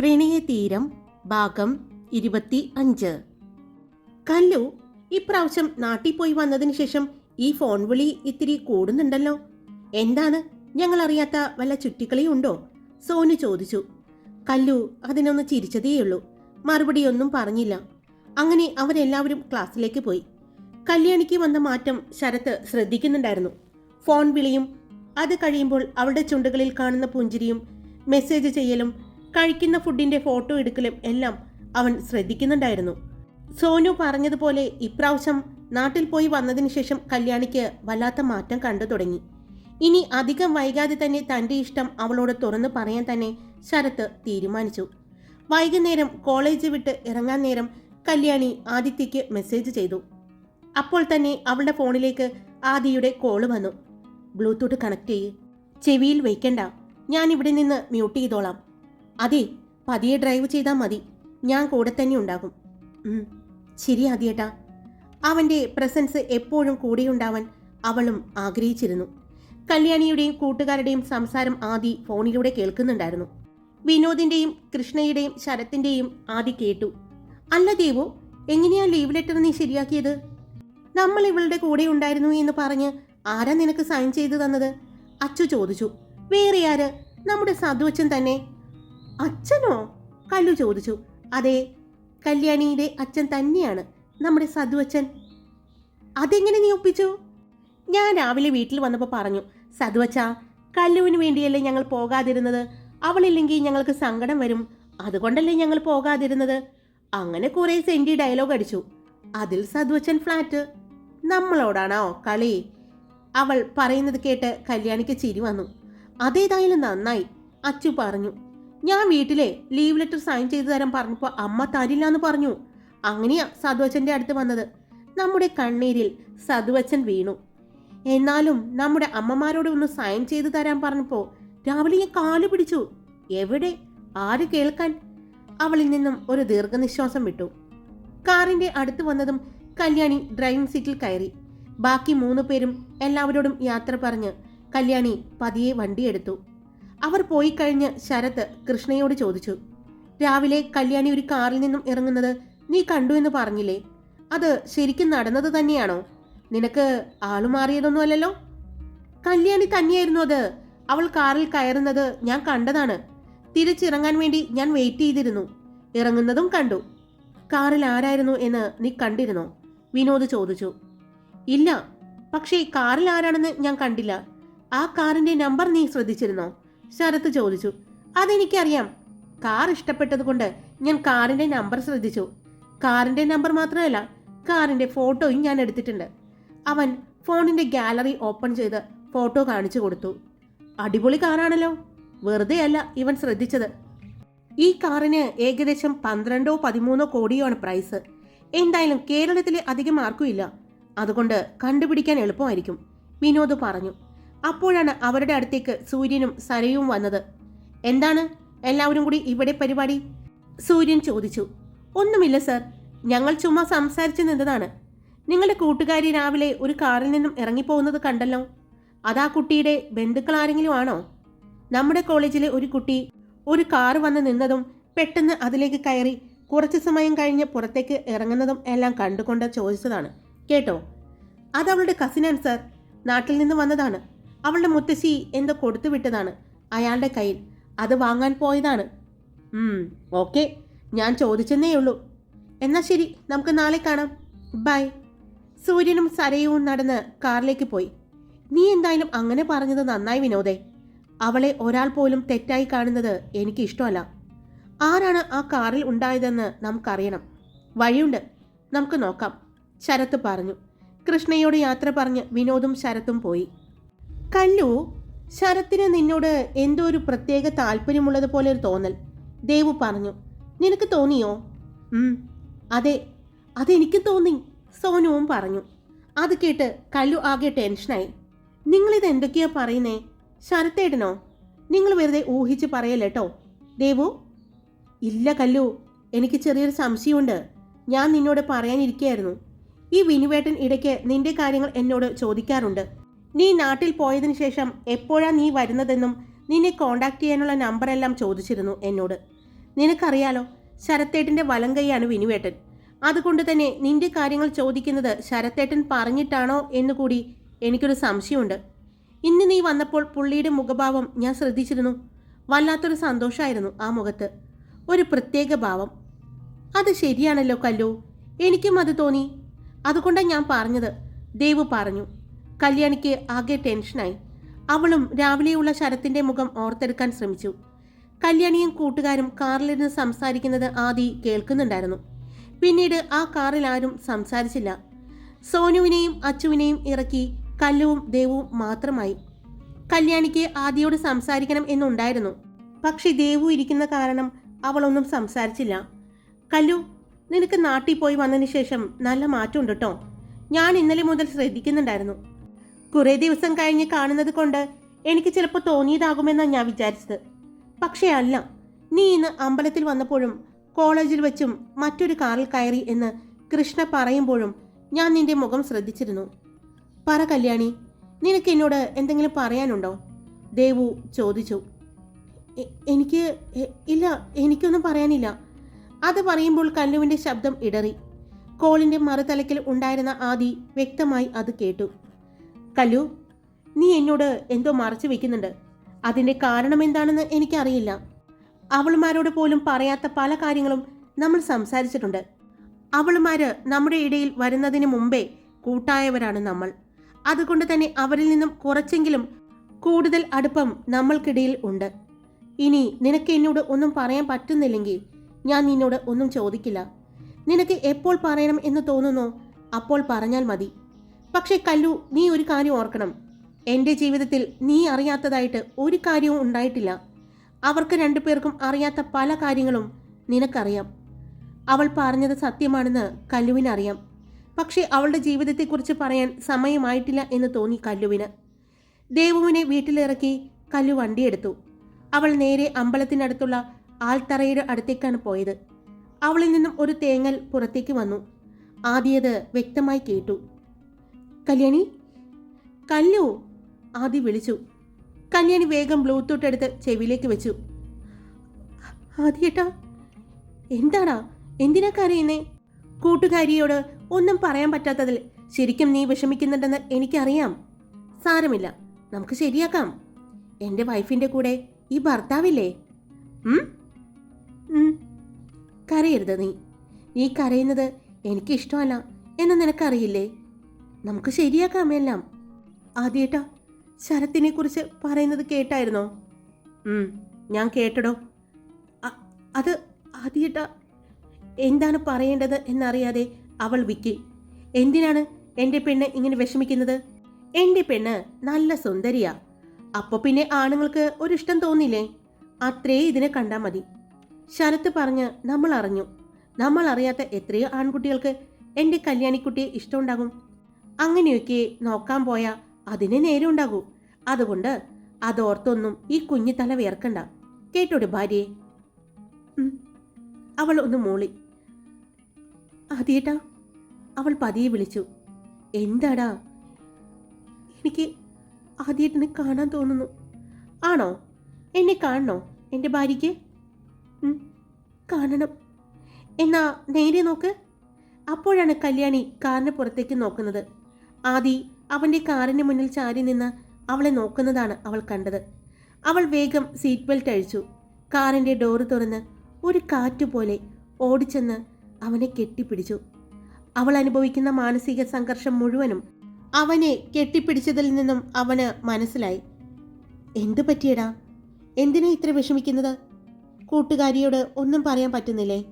പ്രണയതീരം ഭാഗം ഇരുപത്തി അഞ്ച്. കല്ലു ഇപ്രാവശ്യം നാട്ടിൽ പോയി വന്നതിന് ശേഷം ഈ ഫോൺ വിളി ഇത്തിരി കൂടുന്നുണ്ടല്ലോ. എന്താണ്? ഞങ്ങൾ അറിയാത്ത വല്ല ചുറ്റിക്കളിയുണ്ടോ? സോനു ചോദിച്ചു. കല്ലു അതിനൊന്ന് ചിരിച്ചതേയുള്ളൂ. മറുപടിയൊന്നും പറഞ്ഞില്ല. അങ്ങനെ അവരെല്ലാവരും ക്ലാസ്സിലേക്ക് പോയി. കല്യാണിക്ക് വന്ന മാറ്റം ശരത്ത് ശ്രദ്ധിക്കുന്നുണ്ടായിരുന്നു. ഫോൺ വിളിയും അത് കഴിയുമ്പോൾ അവളുടെ ചുണ്ടുകളിൽ കാണുന്ന പുഞ്ചിരിയും മെസ്സേജ് ചെയ്യലും കഴിക്കുന്ന ഫുഡിന്റെ ഫോട്ടോ എടുക്കലും എല്ലാം അവൻ ശ്രദ്ധിക്കുന്നുണ്ടായിരുന്നു. സോനു പറഞ്ഞതുപോലെ ഇപ്രാവശ്യം നാട്ടിൽ പോയി വന്നതിന് ശേഷം കല്യാണിക്ക് വല്ലാത്ത മാറ്റം കണ്ടു തുടങ്ങി. ഇനി അധികം വൈകാതെ തന്നെ തന്റെ ഇഷ്ടം അവളോട് തുറന്നു പറയാൻ തന്നെ ശരത്ത് തീരുമാനിച്ചു. വൈകുന്നേരം കോളേജ് വിട്ട് ഇറങ്ങാൻ നേരം കല്യാണി ആദിത്യക്ക് മെസ്സേജ് ചെയ്തു. അപ്പോൾ തന്നെ അവളുടെ ഫോണിലേക്ക് ആദിയുടെ കോൾ വന്നു. ബ്ലൂടൂത്ത് കണക്ട് ചെയ്യ്. ചെവിയിൽ വയ്ക്കണ്ട. ഞാൻ ഇവിടെ നിന്ന് മ്യൂട്ട് ചെയ്തോളാം. അതെ പതിയെ ഡ്രൈവ് ചെയ്താൽ മതി. ഞാൻ കൂടെ തന്നെ ഉണ്ടാകും. ശരി അതിയേട്ടാ അവന്റെ പ്രസൻസ് എപ്പോഴും കൂടെയുണ്ടാവാൻ അവളും ആഗ്രഹിച്ചിരുന്നു. കല്യാണിയുടെയും കൂട്ടുകാരുടെയും സംസാരം ആദി ഫോണിലൂടെ കേൾക്കുന്നുണ്ടായിരുന്നു. വിനോദിന്റെയും കൃഷ്ണയുടെയും ശരത്തിന്റെയും ആദി കേട്ടു. അല്ല ദേവു എങ്ങനെയാ ലീവ് ലെറ്റർ നീ ശരിയാക്കിയത്? നമ്മൾ ഇവളുടെ കൂടെ ഉണ്ടായിരുന്നു എന്ന് പറഞ്ഞ് ആരാ നിനക്ക് സൈൻ ചെയ്തു തന്നത്? അച്ചു ചോദിച്ചു. വേറെ ആര്? നമ്മുടെ സദ്വച്ചൻ തന്നെ. അച്ഛനോ? കല്ലു ചോദിച്ചു. അതെ കല്യാണിയുടെ അച്ഛൻ തന്നെയാണ് നമ്മുടെ സതുവച്ചൻ അതെങ്ങനെ നീ ഒപ്പിച്ചു? ഞാൻ രാവിലെ വീട്ടിൽ വന്നപ്പോൾ പറഞ്ഞു സതുവച്ച കല്ലുവിന് വേണ്ടിയല്ലേ ഞങ്ങൾ പോകാതിരുന്നത്? അവളില്ലെങ്കിൽ ഞങ്ങൾക്ക് സങ്കടം വരും. അതുകൊണ്ടല്ലേ ഞങ്ങൾ പോകാതിരുന്നത്? അങ്ങനെ കുറെ സെന്റി ഡയലോഗ് അടിച്ചു. അതിൽ സതുവച്ചൻ ഫ്ലാറ്റ്. നമ്മളോടാണോ കളി? അവൾ പറയുന്നത് കേട്ട് കല്യാണിക്ക് ചിരി വന്നു. അതേതായാലും നന്നായി അച്ചു പറഞ്ഞു. ഞാൻ വീട്ടിലെ ലീവ് ലെറ്റർ സൈൻ ചെയ്തു തരാൻ പറഞ്ഞപ്പോൾ അമ്മ തരില്ല എന്ന് പറഞ്ഞു. അങ്ങനെയാ സദുവച്ചന്റെ അടുത്ത് വന്നത്. നമ്മുടെ കണ്ണീരിൽ സദുവച്ചൻ വീണു. എന്നാലും നമ്മുടെ അമ്മമാരോട് ഒന്ന് സൈൻ ചെയ്തു തരാൻ പറഞ്ഞപ്പോൾ രാവിലെ ഞാൻ കാൽ പിടിച്ചു. എവിടെ? ആര് കേൾക്കാൻ? അവളിൽ നിന്നും ഒരു ദീർഘനിശ്വാസം വിട്ടു. കാറിന്റെ അടുത്ത് വന്നതും കല്യാണി ഡ്രൈവിംഗ് സീറ്റിൽ കയറി. ബാക്കി മൂന്ന് പേരും എല്ലാവരോടും യാത്ര പറഞ്ഞ് കല്യാണി പതിയെ വണ്ടിയെടുത്തു അവർ പോയി കഴിഞ്ഞ് ശരത് കൃഷ്ണയോട് ചോദിച്ചു രാവിലെ കല്യാണി ഒരു കാറിൽ നിന്നും ഇറങ്ങുന്നത് നീ കണ്ടു എന്ന് പറഞ്ഞില്ലേ? അത് ശരിക്കും നടന്നത് തന്നെയാണോ? നിനക്ക് ആളു മാറിയതൊന്നും അല്ലല്ലോ? കല്യാണി തന്നെയായിരുന്നു അത്. അവൾ കാറിൽ കയറുന്നത് ഞാൻ കണ്ടതാണ്. തിരിച്ചിറങ്ങാൻ വേണ്ടി ഞാൻ വെയിറ്റ് ചെയ്തിരുന്നു. ഇറങ്ങുന്നതും കണ്ടു. കാറിൽ ആരായിരുന്നു എന്ന് നീ കണ്ടിരുന്നോ? വിനോദ് ചോദിച്ചു. ഇല്ല. പക്ഷേ കാറിൽ ആരാണെന്ന് ഞാൻ കണ്ടില്ല. ആ കാറിന്റെ നമ്പർ നീ ശ്രദ്ധിച്ചിരുന്നോ? ശരത്ത് ചോദിച്ചു. അതെനിക്കറിയാം. കാർ ഇഷ്ടപ്പെട്ടതുകൊണ്ട് ഞാൻ കാറിന്റെ നമ്പർ ശ്രദ്ധിച്ചു. കാറിന്റെ നമ്പർ മാത്രമല്ല കാറിന്റെ ഫോട്ടോയും ഞാൻ എടുത്തിട്ടുണ്ട്. അവൻ ഫോണിന്റെ ഗാലറി ഓപ്പൺ ചെയ്ത് ഫോട്ടോ കാണിച്ചു കൊടുത്തു. അടിപൊളി കാറാണല്ലോ. വെറുതെ അല്ല ഇവൻ ശ്രദ്ധിച്ചത്. ഈ കാറിന് ഏകദേശം പന്ത്രണ്ടോ പതിമൂന്നോ കോടിയാണ് പ്രൈസ്. എന്തായാലും കേരളത്തിലെ അധികം ആർക്കും ഇല്ല. അതുകൊണ്ട് കണ്ടുപിടിക്കാൻ എളുപ്പമായിരിക്കും വിനോദ് പറഞ്ഞു. അപ്പോഴാണ് അവരുടെ അടുത്തേക്ക് സൂര്യനും സരയും വന്നത്. എന്താണ്? എല്ലാവരും കൂടി ഇവിടെ പരിപാടി? സൂര്യൻ ചോദിച്ചു. ഒന്നുമില്ല സർ. ഞങ്ങൾ ചുമ്മാ സംസാരിച്ചു നിന്നതാണ്. നിങ്ങളുടെ കൂട്ടുകാരി രാവിലെ ഒരു കാറിൽ നിന്നും ഇറങ്ങിപ്പോകുന്നത് കണ്ടല്ലോ. അതാ കുട്ടിയുടെ ബന്ധുക്കൾ ആരെങ്കിലും ആണോ? നമ്മുടെ കോളേജിലെ ഒരു കുട്ടി ഒരു കാർ വന്ന് നിന്നതും പെട്ടെന്ന് അതിലേക്ക് കയറി കുറച്ച് സമയം കഴിഞ്ഞ് പുറത്തേക്ക് ഇറങ്ങുന്നതും എല്ലാം കണ്ടുകൊണ്ട് ചോദിച്ചതാണ്. കേട്ടോ? അത് കസിനാണ് സർ. നാട്ടിൽ നിന്ന് വന്നതാണ്. അവളുടെ മുത്തശ്ശി എന്തോ കൊടുത്തു വിട്ടതാണ് അയാളുടെ കയ്യിൽ. അത് വാങ്ങാൻ പോയതാണ്. ഓക്കെ. ഞാൻ ചോദിച്ചെന്നേ ഉള്ളൂ. എന്നാൽ ശരി നമുക്ക് നാളെ കാണാം. ബൈ. സൂര്യനും സരയവും നടന്ന് കാറിലേക്ക് പോയി. നീ എന്തായാലും അങ്ങനെ പറഞ്ഞത് നന്നായി വിനോദേ. അവളെ ഒരാൾ പോലും തെറ്റായി കാണുന്നത് എനിക്ക് ഇഷ്ടമല്ല ആരാണ് ആ കാറിൽ ഉണ്ടായതെന്ന് നമുക്കറിയണം. വഴിയുണ്ട്. നമുക്ക് നോക്കാം. ശരത്ത് പറഞ്ഞു. കൃഷ്ണയോട് യാത്ര പറഞ്ഞ് വിനോദും ശരത്തും പോയി. കല്ലു ശരത്തിന് നിന്നോട് എന്തോ ഒരു പ്രത്യേക താല്പര്യമുള്ളത് പോലെ ഒരു തോന്നൽ. ദേവു പറഞ്ഞു നിനക്ക് തോന്നിയോ? അതെ അതെനിക്ക് തോന്നി സോനുവും പറഞ്ഞു. അത് കേട്ട് കല്ലു ആകെ ടെൻഷനായി നിങ്ങളിത് എന്തൊക്കെയാ പറയുന്നേ? ശരത്തേടനോ നിങ്ങൾ വെറുതെ ഊഹിച്ച് പറയല്ലേട്ടോ ദേവു? ഇല്ല കല്ലു എനിക്ക് ചെറിയൊരു സംശയമുണ്ട്. ഞാൻ നിന്നോട് പറയാനിരിക്കുകയായിരുന്നു ഈ വിനുവേട്ടൻ ഇടയ്ക്ക് നിന്റെ കാര്യങ്ങൾ എന്നോട് ചോദിക്കാറുണ്ട്. നീ നാട്ടിൽ പോയതിനു ശേഷം എപ്പോഴാ നീ വരുന്നതെന്നും നിന്നെ കോണ്ടാക്ട് ചെയ്യാനുള്ള നമ്പറെല്ലാം ചോദിച്ചിരുന്നു എന്നോട്. നിനക്കറിയാലോ ശരത്തേട്ടന്റെ വലം കൈയാണ് വിനുവേട്ടൻ. അതുകൊണ്ട് തന്നെ നിന്റെ കാര്യങ്ങൾ ചോദിക്കുന്നത് ശരത്തേട്ടൻ പറഞ്ഞിട്ടാണോ എന്നുകൂടി എനിക്കൊരു സംശയമുണ്ട്. ഇന്ന് നീ വന്നപ്പോൾ പുള്ളിയുടെ മുഖഭാവം ഞാൻ ശ്രദ്ധിച്ചിരുന്നു. വല്ലാത്തൊരു സന്തോഷമായിരുന്നു ആ മുഖത്ത്. ഒരു പ്രത്യേക ഭാവം. അത് ശരിയാണല്ലോ കല്ലു. എനിക്കും അത് തോന്നി. അതുകൊണ്ടാണ് ഞാൻ പറഞ്ഞത്. ദേവു പറഞ്ഞു. കല്യാണിക്ക് ആകെ ടെൻഷനായി. അവളും രാവിലെയുള്ള ശരത്തിന്റെ മുഖം ഓർത്തെടുക്കാൻ ശ്രമിച്ചു. കല്യാണിയും കൂട്ടുകാരും കാറിലിരുന്ന് സംസാരിക്കുന്നത് ആദി കേൾക്കുന്നുണ്ടായിരുന്നു. പിന്നീട് ആ കാറിൽ ആരും സംസാരിച്ചില്ല. സോനുവിനെയും അച്ചുവിനെയും ഇറക്കി കല്ലുവും ദേവും മാത്രമായി. കല്യാണിക്ക് ആദിയോട് സംസാരിക്കണം എന്നുണ്ടായിരുന്നു. പക്ഷെ ദേവു ഇരിക്കുന്ന കാരണം അവളൊന്നും സംസാരിച്ചില്ല. കല്ലു നിനക്ക് നാട്ടിൽ പോയി വന്നതിന് ശേഷം നല്ല മാറ്റമുണ്ട് കേട്ടോ ഞാൻ ഇന്നലെ മുതൽ ശ്രദ്ധിക്കുന്നുണ്ടായിരുന്നു. കുറേ ദിവസം കഴിഞ്ഞ് കാണുന്നത് കൊണ്ട് എനിക്ക് ചിലപ്പോൾ തോന്നിയതാകുമെന്നാണ് ഞാൻ വിചാരിച്ചത്. പക്ഷേ അല്ല നീ ഇന്ന് അമ്പലത്തിൽ വന്നപ്പോഴും കോളേജിൽ വെച്ചും മറ്റൊരു കാറിൽ കയറി എന്ന് കൃഷ്ണ പറയുമ്പോഴും ഞാൻ നിന്റെ മുഖം ശ്രദ്ധിച്ചിരുന്നു. പറ കല്യാണി നിനക്ക് എന്നോട് എന്തെങ്കിലും പറയാനുണ്ടോ? ദേവു ചോദിച്ചു. എനിക്ക് ഇല്ല എനിക്കൊന്നും പറയാനില്ല. അത് പറയുമ്പോൾ കല്ലുവിന്റെ ശബ്ദം ഇടറി. കോളിന്റെ മറുതലയ്ക്കൽ ഉണ്ടായിരുന്ന ആദി വ്യക്തമായി അത് കേട്ടു. കല്ലു നീ എന്നോട് എന്തോ മറച്ചു വെക്കുന്നുണ്ട്. അതിന്റെ കാരണം എന്താണെന്ന് എനിക്കറിയില്ല. അവളുമാരോട് പോലും പറയാത്ത പല കാര്യങ്ങളും നമ്മൾ സംസാരിച്ചിട്ടുണ്ട്. അവളുമാര് നമ്മുടെ ഇടയിൽ വരുന്നതിന് മുമ്പേ കൂട്ടായവരാണ് നമ്മൾ. അതുകൊണ്ട് തന്നെ അവരിൽ നിന്നും കുറച്ചെങ്കിലും കൂടുതൽ അടുപ്പം നമ്മൾക്കിടയിൽ ഉണ്ട്. ഇനി നിനക്ക് എന്നോട് ഒന്നും പറയാൻ പറ്റുന്നില്ലെങ്കിൽ ഞാൻ നിന്നോട് ഒന്നും ചോദിക്കില്ല. നിനക്ക് എപ്പോൾ പറയണം എന്ന് തോന്നുന്നു അപ്പോൾ പറഞ്ഞാൽ മതി. പക്ഷേ കല്ലു നീ ഒരു കാര്യം ഓർക്കണം. എന്റെ ജീവിതത്തിൽ നീ അറിയാത്തതായിട്ട് ഒരു കാര്യവും ഉണ്ടായിട്ടില്ല. അവർക്ക് രണ്ടുപേർക്കും അറിയാത്ത പല കാര്യങ്ങളും നിനക്കറിയാം. അവൾ പറഞ്ഞത് സത്യമാണെന്ന് കല്ലുവിനറിയാം. പക്ഷേ അവളുടെ ജീവിതത്തെക്കുറിച്ച് പറയാൻ സമയമായിട്ടില്ല എന്ന് തോന്നി കല്ലുവിന്. ദേവുവിനെ വീട്ടിലിറക്കി കല്ലു വണ്ടിയെടുത്തു അവൾ നേരെ അമ്പലത്തിനടുത്തുള്ള ആൽത്തറയുടെ അടുത്തേക്കാണ് പോയത്. അവളിൽ നിന്നും ഒരു തേങ്ങൽ പുറത്തേക്ക് വന്നു. ആദ്യത് വ്യക്തമായി കേട്ടു. കല്യാണി? കല്ലു. ആദി വിളിച്ചു. കല്യാണി വേഗം ബ്ലൂടൂത്ത് എടുത്ത് ചെവിയിലേക്ക് വെച്ചു. ആദിയേട്ടാ എന്താടാ? എന്തിനാ കരയുന്നേ? കൂട്ടുകാരിയോട് ഒന്നും പറയാൻ പറ്റാത്തതിൽ ശരിക്കും നീ വിഷമിക്കുന്നുണ്ടെന്ന് എനിക്കറിയാം. സാരമില്ല നമുക്ക് ശരിയാക്കാം. എന്റെ വൈഫിന്റെ കൂടെ ഈ ഭർത്താവില്ലേ. കരയരുത് നീ. നീ കരയുന്നത് എനിക്കിഷ്ടമല്ല എന്ന് നിനക്കറിയില്ലേ? നമുക്ക് ശരിയാക്കാം എല്ലാം. ആദ്യേട്ടാ ശരത്തിനെ കുറിച്ച് പറയുന്നത് കേട്ടായിരുന്നോ? ഞാൻ കേട്ടടോ. അത് ആദ്യേട്ടാ എന്താണ് പറയേണ്ടത് എന്നറിയാതെ അവൾ വിക്കി. എന്തിനാണ് എന്റെ പെണ്ണ് ഇങ്ങനെ വിഷമിക്കുന്നത്? എന്റെ പെണ്ണ് നല്ല സുന്ദരിയാ. അപ്പൊ പിന്നെ ആണുങ്ങൾക്ക് ഒരു ഇഷ്ടം തോന്നില്ലേ? അത്രേ ഇതിനെ കണ്ടാൽ മതി. ശരത്ത് പറഞ്ഞ് നമ്മൾ അറിഞ്ഞു നമ്മൾ അറിയാത്ത എത്രയോ ആൺകുട്ടികൾക്ക് എന്റെ കല്യാണിക്കുട്ടിയെ ഇഷ്ടമുണ്ടാകും. അങ്ങനെയൊക്കെ നോക്കാൻ പോയാ അതിന് നേരെ ഉണ്ടാകൂ അതുകൊണ്ട് അതോർത്തൊന്നും ഈ കുഞ്ഞു തല വിയർക്കണ്ട. കേട്ടോടെ ഭാര്യയെ. അവൾ ഒന്ന് മൂളി. അതേട്ടാ അവൾ പതിയെ വിളിച്ചു. എന്താടാ? എനിക്ക് ആദ്യേട്ടനെ കാണാൻ തോന്നുന്നു. ആണോ? എന്നെ കാണണോ? എന്റെ ഭാര്യയ്ക്ക്? കാണണം. എന്നാ നേരെ നോക്ക്. അപ്പോഴാണ് കല്യാണി കാറിന് പുറത്തേക്ക് നോക്കുന്നത്. ആദി അവന്റെ കാറിന് മുന്നിൽ ചാരി നിന്ന് അവളെ നോക്കുന്നതാണ് അവൾ കണ്ടത്. അവൾ വേഗം സീറ്റ് ബെൽറ്റ് അഴിച്ചു. കാറിന്റെ ഡോറ് തുറന്ന് ഒരു കാറ്റുപോലെ ഓടിച്ചെന്ന് അവനെ കെട്ടിപ്പിടിച്ചു. അവൾ അനുഭവിക്കുന്ന മാനസിക സംഘർഷം മുഴുവനും അവനെ കെട്ടിപ്പിടിച്ചതിൽ നിന്നും അവന് മനസ്സിലായി. എന്തു പറ്റിയടാ? എന്തിനാ ഇത്ര വിഷമിക്കുന്നത്? കൂട്ടുകാരിയോട് ഒന്നും പറയാൻ പറ്റുന്നില്ലേ?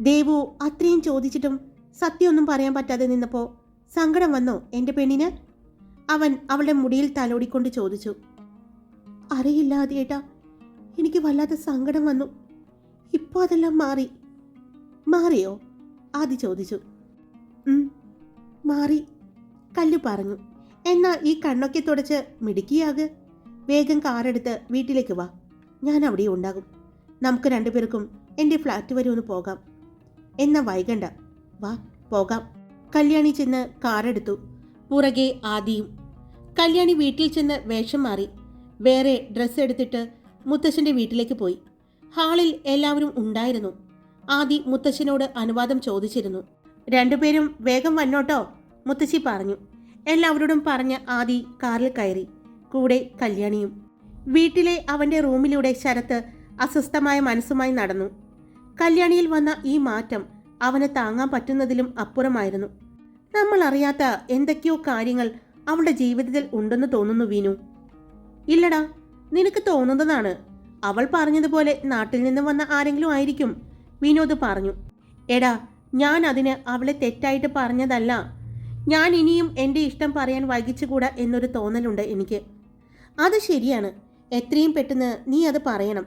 ദേവു അത്രയും ചോദിച്ചിട്ടും സത്യമൊന്നും പറയാൻ പറ്റാതെ നിന്നപ്പോ സങ്കടം വന്നോ എന്റെ പെണ്ണിന്? അവൻ അവളുടെ മുടിയിൽ തലോടിക്കൊണ്ട് ചോദിച്ചു. അറിയില്ല ആദ്യേട്ടാ എനിക്ക് വല്ലാത്ത സങ്കടം വന്നു. ഇപ്പോൾ അതെല്ലാം മാറി. മാറിയോ? ആദി ചോദിച്ചു. "ഉം, മാറി. കല്ലു പറഞ്ഞു. എന്നാൽ ഈ കണ്ണൊക്കെ തുടച്ച് മിടുക്കിയാക്. വേഗം കാറെടുത്ത് വീട്ടിലേക്ക് വാ. ഞാൻ അവിടെ ഉണ്ടാകും. നമുക്ക് രണ്ടുപേർക്കും എന്റെ ഫ്ലാറ്റ് വരെ ഒന്ന് പോകാം. എന്നാ വൈകണ്ട. വാ പോകാം. കല്യാണി ചെന്ന് കാറെടുത്തു. പുറകെ ആദിയും. കല്യാണി വീട്ടിൽ ചെന്ന് വേഷം മാറി. വേറെ ഡ്രസ്സ് എടുത്തിട്ട് മുത്തശ്ശന്റെ വീട്ടിലേക്ക് പോയി. ഹാളിൽ എല്ലാവരും ഉണ്ടായിരുന്നു. ആദി മുത്തശ്ശനോട് അനുവാദം ചോദിച്ചിരുന്നു. രണ്ടുപേരും വേഗം വന്നോട്ടോ മുത്തശ്ശി പറഞ്ഞു. എല്ലാവരോടും പറഞ്ഞ ആദി കാറിൽ കയറി. കൂടെ കല്യാണിയും. വീട്ടിലെ അവന്റെ റൂമിലൂടെ ശരത്ത് അസ്വസ്ഥമായ മനസ്സുമായി നടന്നു. കല്യാണിയിൽ വന്ന ഈ മാറ്റം അവന് താങ്ങാൻ പറ്റുന്നതിലും അപ്പുറമായിരുന്നു. നമ്മൾ അറിയാത്ത എന്തൊക്കെയോ കാര്യങ്ങൾ അവളുടെ ജീവിതത്തിൽ ഉണ്ടെന്ന് തോന്നുന്നു വീനു ഇല്ലടാ നിനക്ക് തോന്നുന്നതാണ്. അവൾ പറഞ്ഞതുപോലെ നാട്ടിൽ നിന്ന് വന്ന ആരെങ്കിലും ആയിരിക്കും വിനോദ് പറഞ്ഞു. എടാ ഞാൻ അതിന് അവളെ തെറ്റായിട്ട് പറഞ്ഞതല്ല. ഞാൻ ഇനിയും എന്റെ ഇഷ്ടം പറയാൻ വൈകിച്ചുകൂടാ എന്നൊരു തോന്നലുണ്ട് എനിക്ക്. അത് ശരിയാണ്. എത്രയും പെട്ടെന്ന് നീ അത് പറയണം.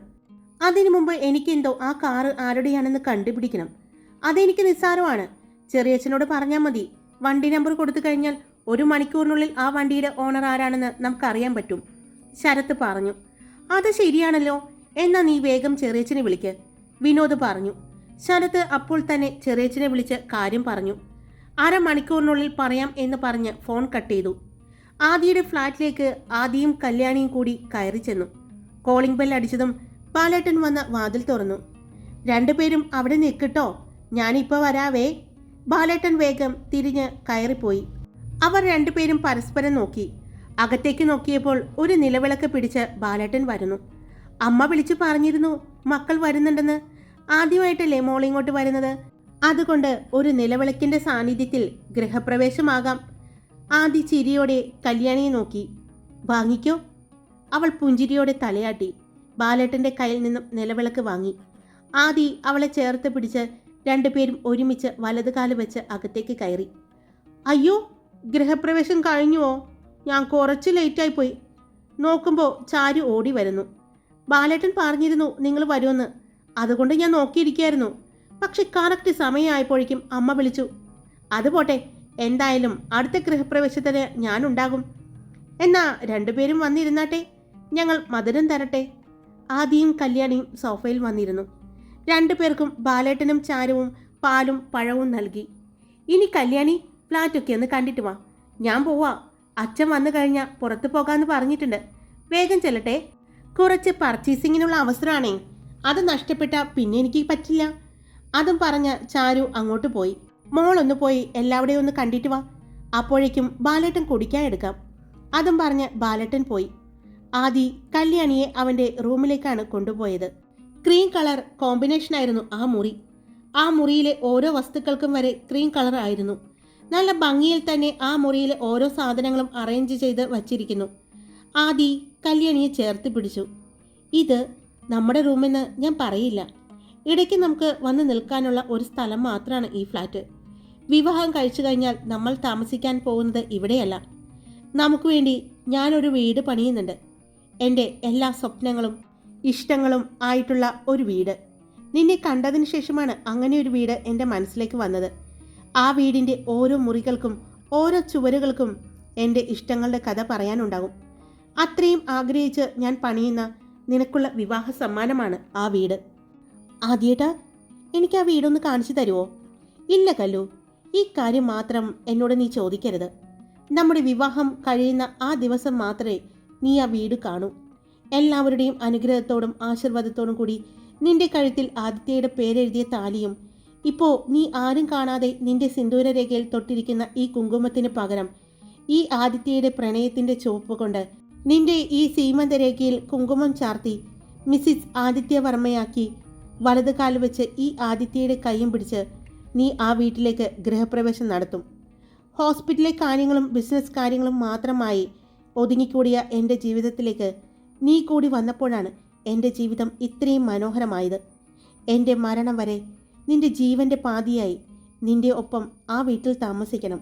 അതിനു മുമ്പ് എനിക്കെന്തോ ആ കാറ് ആരുടെയാണെന്ന് കണ്ടുപിടിക്കണം. അതെനിക്ക് നിസ്സാരമാണ്. ചെറിയച്ഛനോട് പറഞ്ഞാൽ മതി. വണ്ടി നമ്പർ കൊടുത്തു കഴിഞ്ഞാൽ ഒരു മണിക്കൂറിനുള്ളിൽ ആ വണ്ടിയുടെ ഓണർ ആരാണെന്ന് നമുക്കറിയാൻ പറ്റും. ശരത്ത് പറഞ്ഞു. അത് ശരിയാണല്ലോ. എന്നാ നീ വേഗം ചെറിയച്ചനെ വിളിക്ക്. വിനോദ് പറഞ്ഞു. ശരത്ത് അപ്പോൾ തന്നെ ചെറിയച്ചനെ വിളിച്ച് കാര്യം പറഞ്ഞു. അരമണിക്കൂറിനുള്ളിൽ പറയാം എന്ന് പറഞ്ഞ് ഫോൺ കട്ട് ചെയ്തു. ആദിയുടെ ഫ്ലാറ്റിലേക്ക് ആദിയും കല്യാണിയും കൂടി കയറി ചെന്നു. കോളിംഗ് ബെൽ അടിച്ചതും പാലേട്ടൻ വന്ന് വാതിൽ തുറന്നു. രണ്ടുപേരും അവിടെ നിൽക്കട്ടോ ഞാനിപ്പോൾ വരാവേ. ബാലേട്ടൻ വേഗം തിരിഞ്ഞ് കയറിപ്പോയി. അവർ രണ്ടുപേരും പരസ്പരം നോക്കി. അകത്തേക്ക് നോക്കിയപ്പോൾ ഒരു നിലവിളക്ക് പിടിച്ച് ബാലേട്ടൻ വരുന്നു. അമ്മ വിളിച്ചു പറഞ്ഞിരുന്നു മക്കൾ വരുന്നുണ്ടെന്ന്. ആദ്യമായിട്ടല്ലേ മോൾ ഇങ്ങോട്ട് വരുന്നത്. അതുകൊണ്ട് ഒരു നിലവിളക്കിന്റെ സാന്നിധ്യത്തിൽ ഗൃഹപ്രവേശമാകാം. ആദ്യ ചിരിയോടെ കല്യാണിയെ നോക്കി. വാങ്ങിക്കോ? അവൾ പുഞ്ചിരിയോടെ തലയാട്ടി. ബാലേട്ടന്റെ കയ്യിൽ നിന്നും നിലവിളക്ക് വാങ്ങി. ആദി അവളെ ചേർത്ത് പിടിച്ച് രണ്ടുപേരും ഒരുമിച്ച് വലതുകാൽ വെച്ച് അകത്തേക്ക് കയറി. അയ്യോ ഗൃഹപ്രവേശം കഴിഞ്ഞുവോ? ഞാൻ കുറച്ച് ലേറ്റായി പോയി. നോക്കുമ്പോൾ ചാരു ഓടി വരുന്നു. ബാലേട്ടൻ പറഞ്ഞിരുന്നു നിങ്ങൾ വരുമെന്ന്. അതുകൊണ്ട് ഞാൻ നോക്കിയിരിക്കുകയായിരുന്നു പക്ഷെ കറക്റ്റ് സമയമായപ്പോഴേക്കും അമ്മ വിളിച്ചു. അതുപോട്ടെ എന്തായാലും അടുത്ത ഗൃഹപ്രവേശത്തിന് ഞാനുണ്ടാകും എന്നാ രണ്ടുപേരും വന്നിരുന്നാട്ടെ. ഞങ്ങൾ മധുരം തരട്ടെ. ആദിയും കല്യാണിയും സോഫയിൽ വന്നിരുന്നു. രണ്ടുപേർക്കും ബാലേട്ടനും ചാരവും പാലും പഴവും നൽകി. ഇനി കല്യാണി ഫ്ലാറ്റൊക്കെ ഒന്ന് കണ്ടിട്ട് വാ. ഞാൻ പോവാ. അച്ഛൻ വന്നു കഴിഞ്ഞാൽ പുറത്തു പോകാമെന്ന് പറഞ്ഞിട്ടുണ്ട്. വേഗം ചെല്ലട്ടെ. കുറച്ച് പർച്ചേസിങ്ങിനുള്ള അവസരമാണേ. അത് നഷ്ടപ്പെട്ട പിന്നെ എനിക്ക് പറ്റില്ല. അതും പറഞ്ഞ ചാരു അങ്ങോട്ട് പോയി. മോളൊന്ന് പോയി എല്ലാവിടെയും ഒന്ന് കണ്ടിട്ട് വാ. അപ്പോഴേക്കും ബാലേട്ടൻ കുടിക്കാൻ എടുക്കാം. അതും പറഞ്ഞ് ബാലേട്ടൻ പോയി. ആദി കല്യാണിയെ അവന്റെ റൂമിലേക്കാണ് കൊണ്ടുപോയത്. ക്രീം കളർ കോമ്പിനേഷനായിരുന്നു ആ മുറി. ആ മുറിയിലെ ഓരോ വസ്തുക്കൾക്കും വരെ ക്രീം കളർ ആയിരുന്നു. നല്ല ഭംഗിയിൽ തന്നെ ആ മുറിയിലെ ഓരോ സാധനങ്ങളും അറേഞ്ച് ചെയ്ത് വച്ചിരിക്കുന്നു. ആദി കല്യാണിയെ ചേർത്ത് പിടിച്ചു. ഇത് നമ്മുടെ റൂമെന്ന് ഞാൻ പറയില്ല. ഇടയ്ക്ക് നമുക്ക് വന്ന് നിൽക്കാനുള്ള ഒരു സ്ഥലം മാത്രമാണ് ഈ ഫ്ലാറ്റ് വിവാഹം കഴിച്ചു കഴിഞ്ഞാൽ നമ്മൾ താമസിക്കാൻ പോകുന്നത് ഇവിടെയല്ല. നമുക്ക് വേണ്ടി ഞാനൊരു വീട് പണിയുന്നുണ്ട്. എന്റെ എല്ലാ സ്വപ്നങ്ങളും ഇഷ്ടങ്ങളും ആയിട്ടുള്ള ഒരു വീട്. നിന്നെ കണ്ടതിന് ശേഷമാണ് അങ്ങനെ ഒരു വീട് എന്റെ മനസ്സിലേക്ക് വന്നത്. ആ വീടിന്റെ ഓരോ മുറികൾക്കും ഓരോ ചുവരുകൾക്കും എന്റെ ഇഷ്ടങ്ങളുടെ കഥ പറയാനുണ്ടാകും. അത്രയും ആഗ്രഹിച്ച് ഞാൻ പണിയുന്ന നിനക്കുള്ള വിവാഹ സമ്മാനമാണ് ആ വീട്. ആദ്യേട്ടാ എനിക്ക് ആ വീടൊന്ന് കാണിച്ചു തരുമോ ഇല്ല കല്ലു ഈ കാര്യം മാത്രം എന്നോട് നീ ചോദിക്കരുത്. നമ്മുടെ വിവാഹം കഴിയുന്ന ആ ദിവസം മാത്രമേ നീ ആ വീട് കാണൂ. എല്ലാവരുടെയും അനുഗ്രഹത്തോടും ആശീർവാദത്തോടും കൂടി നിന്റെ കഴുത്തിൽ ആദിത്യയുടെ പേരെഴുതിയ താലിയും ഇപ്പോ നീ ആരും കാണാതെ നിന്റെ സിന്ദൂരരേഖയിൽ തൊട്ടിരിക്കുന്ന ഈ കുങ്കുമത്തിന് പകരം ഈ ആദിത്യയുടെ പ്രണയത്തിന്റെ ചുവപ്പ് കൊണ്ട് നിന്റെ ഈ സീമന്തരേഖയിൽ കുങ്കുമം ചാർത്തി മിസ്സിസ് ആദിത്യവർമ്മയാക്കി വലത് കാൽ വെച്ച് ഈ ആദിത്യയുടെ കൈയും പിടിച്ച് നീ ആ വീട്ടിലേക്ക് ഗൃഹപ്രവേശം നടത്തും. ഹോസ്പിറ്റലിലെ കാര്യങ്ങളും ബിസിനസ് കാര്യങ്ങളും മാത്രമായി ഒതുങ്ങിക്കൂടിയ എന്റെ ജീവിതത്തിലേക്ക് നീ കൂടി വന്നപ്പോഴാണ് എന്റെ ജീവിതം ഇത്രയും മനോഹരമായത്. എന്റെ മരണം വരെ നിന്റെ ജീവന്റെ പാതിയായി നിന്റെ ഒപ്പം ആ വീട്ടിൽ താമസിക്കണം.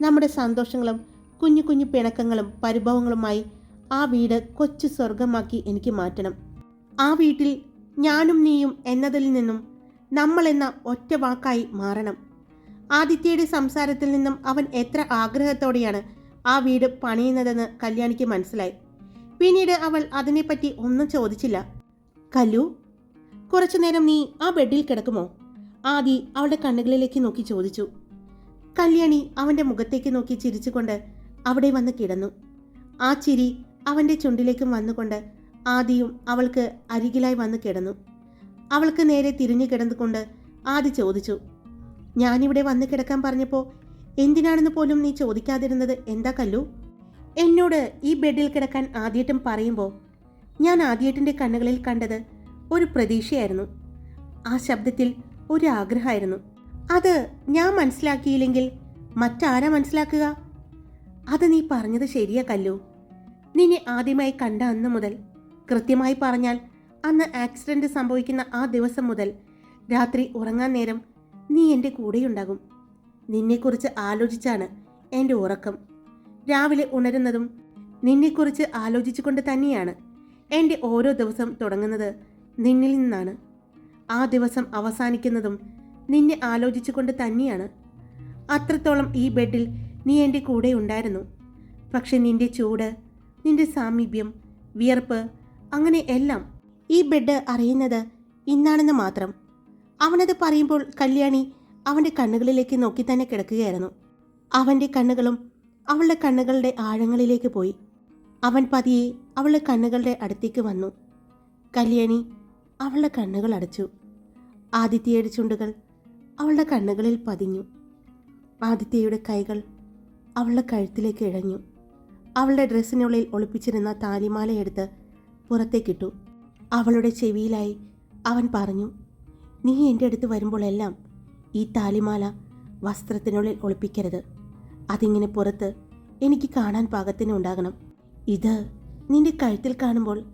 നമ്മുടെ സന്തോഷങ്ങളും കുഞ്ഞു കുഞ്ഞു പിണക്കങ്ങളും പരിഭവങ്ങളുമായി ആ വീട് കൊച്ചു സ്വർഗമാക്കി എനിക്ക് മാറ്റണം. ആ വീട്ടിൽ ഞാനും നീയും എന്നതിൽ നിന്നും നമ്മൾ എന്ന ഒറ്റ വാക്കായി മാറണം. ആദിത്യയുടെ സംസാരത്തിൽ നിന്നും അവൻ എത്ര ആഗ്രഹത്തോടെയാണ് ആ വീട് പണിയുന്നതെന്ന് കല്യാണിക്ക് മനസ്സിലായി. പിന്നീട് അവൾ അതിനെപ്പറ്റി ഒന്നും ചോദിച്ചില്ല. കല്ലു കുറച്ചു നേരം നീ ആ ബെഡിൽ കിടക്കുമോ? ആദി അവളുടെ കണ്ണുകളിലേക്ക് നോക്കി ചോദിച്ചു. കല്യാണി അവന്റെ മുഖത്തേക്ക് നോക്കി ചിരിച്ചുകൊണ്ട് അവിടെ വന്ന് കിടന്നു. ആ ചിരി അവന്റെ ചുണ്ടിലേക്കും വന്നുകൊണ്ട് ആദിയും അവൾക്ക് അരികിലായി വന്ന് കിടന്നു. അവൾക്ക് നേരെ തിരിഞ്ഞു കിടന്നുകൊണ്ട് ആദി ചോദിച്ചു ഞാനിവിടെ വന്ന് കിടക്കാൻ പറഞ്ഞപ്പോൾ എന്തിനാണെന്ന് പോലും നീ ചോദിക്കാതിരുന്നത് എന്താ കല്ലു? എന്നോട് ഈ ബെഡിൽ കിടക്കാൻ ആദ്യേട്ടൻ പറയുമ്പോൾ ഞാൻ ആദ്യേട്ടന്റെ കണ്ണുകളിൽ കണ്ടത് ഒരു പ്രതീക്ഷയായിരുന്നു. ആ ശബ്ദത്തിൽ ഒരു ആഗ്രഹമായിരുന്നു. അത് ഞാൻ മനസ്സിലാക്കിയില്ലെങ്കിൽ മറ്റാരാ മനസ്സിലാക്കുക? അത് നീ പറഞ്ഞത് ശരിയാ കല്ലു. നിന്നെ ആദ്യമായി കണ്ട അന്ന് മുതൽ കൃത്യമായി പറഞ്ഞാൽ അന്ന് ആക്സിഡന്റ് സംഭവിക്കുന്ന ആ ദിവസം മുതൽ രാത്രി ഉറങ്ങാൻ നേരം നീ എന്റെ കൂടെയുണ്ടാകും. നിന്നെക്കുറിച്ച് ആലോചിച്ചാണ് എന്റെ ഉറക്കം. രാവിലെ ഉണരുന്നതും നിന്നെക്കുറിച്ച് ആലോചിച്ചുകൊണ്ട് തന്നെയാണ് എന്റെ ഓരോ ദിവസം തുടങ്ങുന്നത് നിന്നിൽ നിന്നാണ്. ആ ദിവസം അവസാനിക്കുന്നതും നിന്നെ ആലോചിച്ചുകൊണ്ട് തന്നെയാണ്. അത്രത്തോളം ഈ ബെഡിൽ നീ എന്റെ കൂടെ ഉണ്ടായിരുന്നു. പക്ഷെ നിന്റെ ചൂട് നിന്റെ സാമീപ്യം വിയർപ്പ് അങ്ങനെ എല്ലാം ഈ ബെഡ് അറിയുന്നത് ഇന്നാണെന്ന് മാത്രം. അവനത് പറയുമ്പോൾ കല്യാണി അവന്റെ കണ്ണുകളിലേക്ക് നോക്കി തന്നെ കിടക്കുകയായിരുന്നു. അവന്റെ കണ്ണുകളും അവളുടെ കണ്ണുകളുടെ ആഴങ്ങളിലേക്ക് പോയി. അവൻ പതിയെ അവളുടെ കണ്ണുകളുടെ അടുത്തേക്ക് വന്നു. കല്യാണി അവളുടെ കണ്ണുകൾ അടച്ചു. ആദിത്യയുടെ ചുണ്ടുകൾ അവളുടെ കണ്ണുകളിൽ പതിഞ്ഞു. ആദിത്യയുടെ കൈകൾ അവളുടെ കഴുത്തിലേക്ക് ഇഴഞ്ഞു. അവളുടെ ഡ്രസ്സിനുള്ളിൽ ഒളിപ്പിച്ചിരുന്ന താലിമാലയെടുത്ത് പുറത്തേക്കിട്ടു. അവളുടെ ചെവിയിലായി അവൻ പറഞ്ഞു നീ എന്റെ അടുത്ത് വരുമ്പോഴെല്ലാം ഈ താലിമാല വസ്ത്രത്തിനുള്ളിൽ ഒളിപ്പിക്കരുത്. അതിങ്ങനെ പുറത്ത് എനിക്ക് കാണാൻ പാകത്തിന് ഉണ്ടാകണം. ഇത് നിന്റെ കഴുത്തിൽ കാണുമ്പോൾ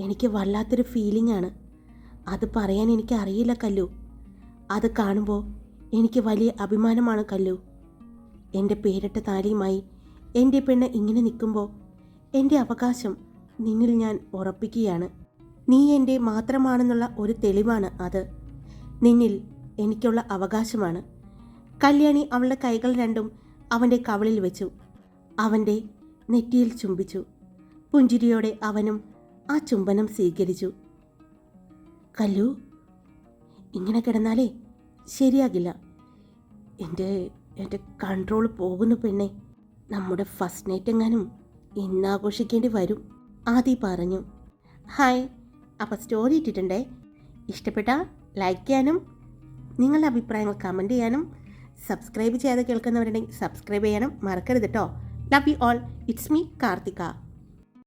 എനിക്ക് വല്ലാത്തൊരു ഫീലിംഗ് ആണ്. അത് പറയാൻ എനിക്ക് അറിയില്ല കല്ലു. അത് കാണുമ്പോൾ എനിക്ക് വലിയ അഭിമാനമാണ് കല്ലു. എന്റെ പേരിട്ട താലിയുമായി എന്റെ പെണ്ണ് ഇങ്ങനെ നിൽക്കുമ്പോൾ എന്റെ അവകാശം നിന്നിൽ ഞാൻ ഉറപ്പിക്കുകയാണ്. നീ എന്റെ മാത്രമാണെന്നുള്ള ഒരു തെളിവാണ് അത്. നിന്നിൽ എനിക്കുള്ള അവകാശമാണ്. കല്യാണി അവളുടെ കൈകൾ രണ്ടും അവന്റെ കവളിൽ വെച്ചു. അവന്റെ നെറ്റിയിൽ ചുംബിച്ചു. പുഞ്ചിരിയോടെ അവനും ആ ചുംബനം സ്വീകരിച്ചു. കല്ലു ഇങ്ങനെ കിടന്നാലേ ശരിയാകില്ല. എന്റെ എന്റെ കൺട്രോൾ പോകുന്നു പെണ്ണെ. നമ്മുടെ ഫസ്റ്റ് നൈറ്റ് എങ്ങാനും ഇന്നാഘോഷിക്കേണ്ടി വരും ആദി പറഞ്ഞു. ഹായ് അപ്പോൾ സ്റ്റോറി ഇട്ടിട്ടുണ്ടേ. ഇഷ്ടപ്പെട്ടാൽ ലൈക്ക് ചെയ്യാനും നിങ്ങളുടെ അഭിപ്രായങ്ങൾ കമന്റ് ചെയ്യാനും സബ്സ്ക്രൈബ് ചെയ്യാതെ കേൾക്കുന്നവരുണ്ടെങ്കിൽ സബ്സ്ക്രൈബ് ചെയ്യാനും മറക്കരുത് കേട്ടോ love you all it's me Karthika